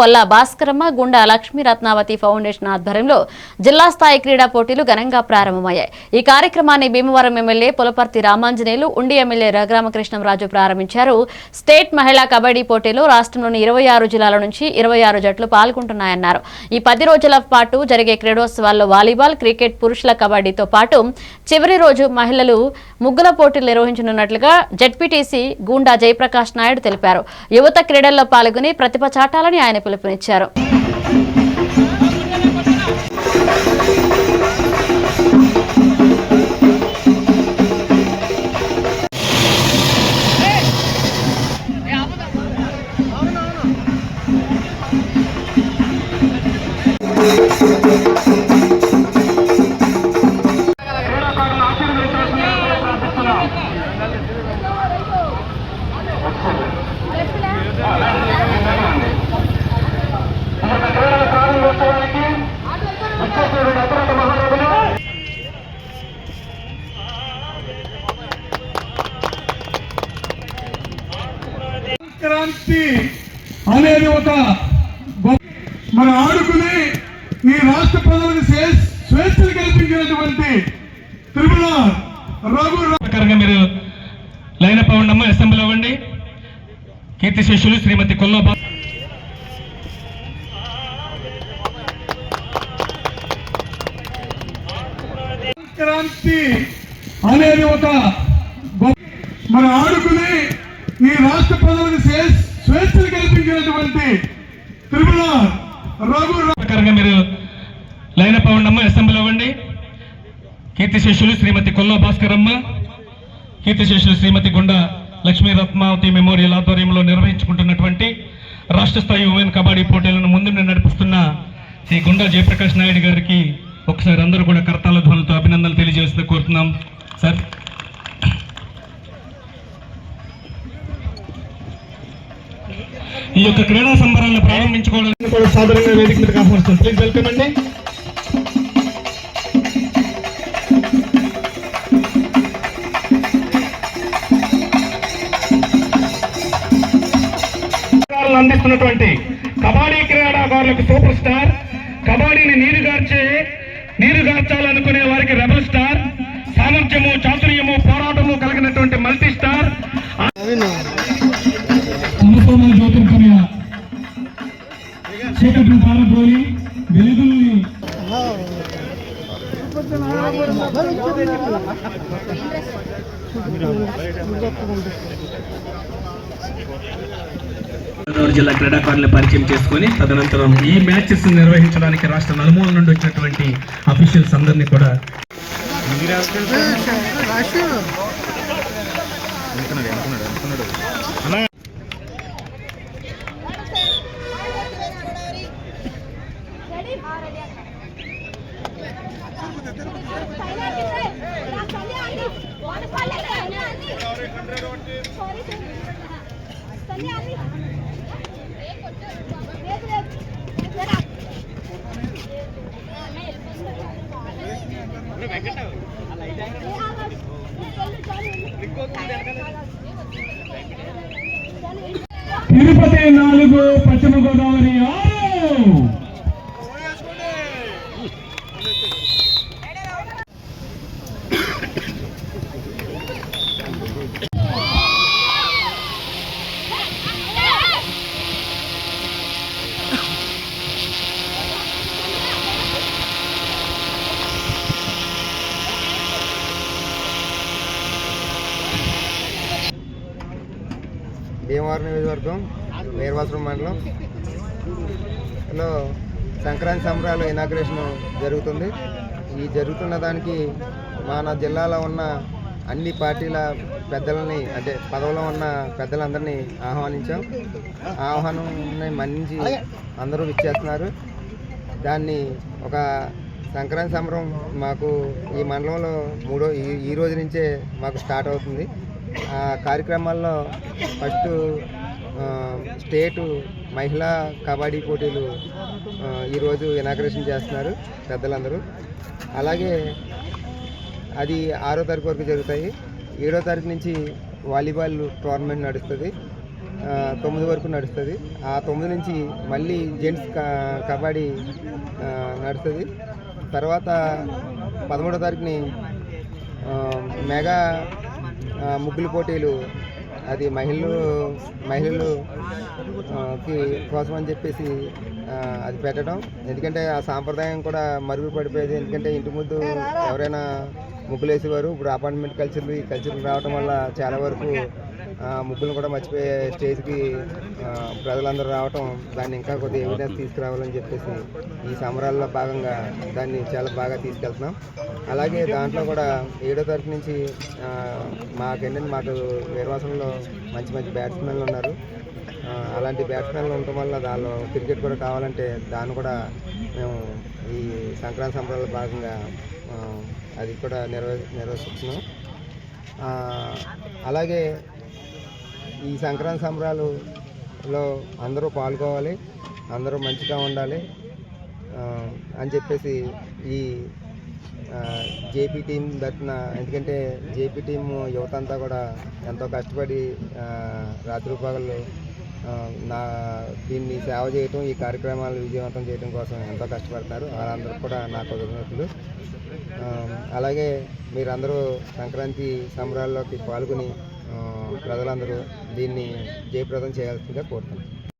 పల్లా భాస్కరమ్మ గుండా లక్ష్మీ రత్నావతి ఫౌండేషన్ ఆధ్వర్యంలో జిల్లా స్థాయి క్రీడా పోటీలు ఘనంగా ప్రారంభమయ్యాయి. ఈ కార్యక్రమాన్ని భీమవరం ఎమ్మెల్యే పులపర్తి రామాంజనేయులు ఉండి ఎమ్మెల్యే రఘురామకృష్ణంరాజు ప్రారంభించారు. స్టేట్ మహిళా కబడ్డీ పోటీలో రాష్ట్రంలోని ఇరవై ఆరు జిల్లాల నుంచి ఇరవై ఆరు జట్లు పాల్గొంటున్నాయన్నారు. ఈ పది రోజుల పాటు జరిగే క్రీడోత్సవాల్లో వాలీబాల్ క్రికెట్ పురుషుల కబడ్డీతో పాటు చివరి రోజు మహిళలు ముగ్గుల పోటీలు నిర్వహించనున్నట్లుగా జడ్పీటీసీ గూండా జయప్రకాష్ నాయుడు తెలిపారు. యువత క్రీడల్లో పాల్గొని ప్రతిభ చాటాలని ఆయన పిలుపునిచ్చారు. అనేది ఒక మన ఆడుకుని ఈ రాష్ట్ర ప్రజలకు స్వే- స్వేచ్ఛను కల్పించినటువంటి తిరుమల రఘు ప్రకారంగా మీరు లైన్ అప్ అవ్వండి అమ్మా అసెంబ్లీ అవ్వండి. కీర్తి శిష్యులు శ్రీమతి కొల్లో బా- క్రాంతి అనేది ఒక గొప్ప మన ఆడుకుని ఈ రాష్ట్ర ప్రజలకు స్వే- స్వేచ్ఛను కల్పించినటువంటి త్రిపుల రఘు మీరు లైన్ అప్ అవ్వండి అసెంబ్లీ అవ్వండి. కీర్తి శిష్యులు శ్రీమతి కొల్లో భాస్కరమ్మ కీర్తి శిష్యులు శ్రీమతి గుండా లక్ష్మీ రత్మావతి మెమోరియల్ ఆధ్వర్యంలో నిర్వహించుకుంటున్నటువంటి రాష్ట్ర స్థాయి ఉమెన్ కబడ్డీ పోటీలను ముందుండి నడిపిస్తున్న శ్రీ గుండా జయప్రకాష్ నాయుడు గారికి ఒకసారి అందరూ కూడా కర్తాల ధ్వనులతో అభినందనలు తెలియజేస్తూ కోరుతున్నాం. సార్. ఈ యొక్క క్రీడా సంబరాలను ప్రారంభించుకోవడానికి కూడా సాధారణంగా వేదిక మీద ఆహ్వానిస్తాం ప్లీజ్ వెల్కమ్ అండి. అందిస్తున్నటువంటి కబడ్డీ క్రీడాకారులకు సూపర్ స్టార్ కబడ్డీని నీరుగార్చే నీరుగార్చాలనుకునే వారికి రెబల్ స్టార్ జిల్లా క్రీడాకారులను పరిచయం చేసుకొని తదనంతరం ఈ మ్యాచెస్ నిర్వహించడానికి రాష్ట్ర నలుమూల నుండి వచ్చినటువంటి అఫీషియల్స్ అందరినీ కూడా తిరుపతి నాలుగు పశ్చిమ గోదావరి ఆరు భీమవరం నియోజకవర్గం వీరవాసరం మండలం. లో సంక్రాంతి సంబరాలు ఇనాగ్రేషన్ జరుగుతుంది. ఈ జరుగుతున్న దానికి మన జిల్లాలో ఉన్న అన్ని పార్టీల పెద్దలని అంటే పదవిలో ఉన్న పెద్దలందరినీ ఆహ్వానించాం. ఆహ్వానం మన్నించి అందరూ ఇచ్చేస్తున్నారు దాన్ని ఒక సంక్రాంతి సంబరం మాకు ఈ మండలంలో మూడో ఈ ఈ రోజు నుంచే మాకు స్టార్ట్ అవుతుంది. కార్యక్రమాల్లో ఫస్ట్ స్టేటు మహిళా కబడ్డీ పోటీలు ఈరోజు ఇనాగ్రేషన్ చేస్తున్నారు పెద్దలందరూ. అలాగే అది ఆరో తారీఖు వరకు జరుగుతాయి. ఏడో తారీఖు నుంచి వాలీబాల్ టోర్నమెంట్ నడుస్తుంది. తొమ్మిది వరకు నడుస్తుంది. ఆ తొమ్మిది నుంచి మళ్ళీ జెంట్స్ కబడ్డీ నడుస్తుంది. తర్వాత పదమూడో తారీఖుని మెగా ముగ్గులు పోటీలు అది మహిళలు మహిళలు కి కోసం అని చెప్పేసి అది పెట్టడం. ఎందుకంటే ఆ సాంప్రదాయం కూడా మరుగు పడిపోయేది. ఎందుకంటే ఇంటి ముందు ఎవరైనా ముగ్గులు వేసేవారు ఇప్పుడు అపార్ట్మెంట్ కల్చర్లు ఈ కల్చర్లు రావడం వల్ల చాలా వరకు ముగ్గులను కూడా మర్చిపోయే స్టేజ్కి ప్రజలందరూ రావటం దాన్ని ఇంకా కొద్దిగా ఎవిడెన్స్ తీసుకురావాలని చెప్పేసి ఈ సంబరాల్లో భాగంగా దాన్ని చాలా బాగా తీసుకెళ్తున్నాం. అలాగే దాంట్లో కూడా ఏడో తరఫు నుంచి ఆ, మాకేంటంటే మాకు నిర్వాసంలో మంచి మంచి బ్యాట్స్మెన్లు ఉన్నారు. అలాంటి బ్యాట్స్మెన్లు ఉండటం వల్ల దానిలో క్రికెట్ కూడా కావాలంటే దాన్ని కూడా మేము ఈ సంక్రాంతి సంబరాల్లో భాగంగా అది కూడా నిర్వ నిర్వహిస్తున్నాం అలాగే ఈ సంక్రాంతి సంబరాలులో అందరూ పాల్గొవాలి అందరూ మంచిగా ఉండాలి అని చెప్పేసి ఈ జేపీ టీం తరఫున ఎందుకంటే జేపీ టీం యువత అంతా కూడా ఎంతో కష్టపడి రాత్రిపగలు రాత్రి పగళ్ళు నా దీన్ని సేవ చేయటం ఈ కార్యక్రమాలు విజయవంతం చేయడం కోసం ఎంతో కష్టపడతారు. వాళ్ళందరూ కూడా నా కృతజ్ఞతలు అలాగే మీరందరూ సంక్రాంతి సంబరాల్లోకి పాల్గొని ప్రజలందరూ దీన్ని జయప్రదం చేయాల్సిందిగా కోరుతున్నాను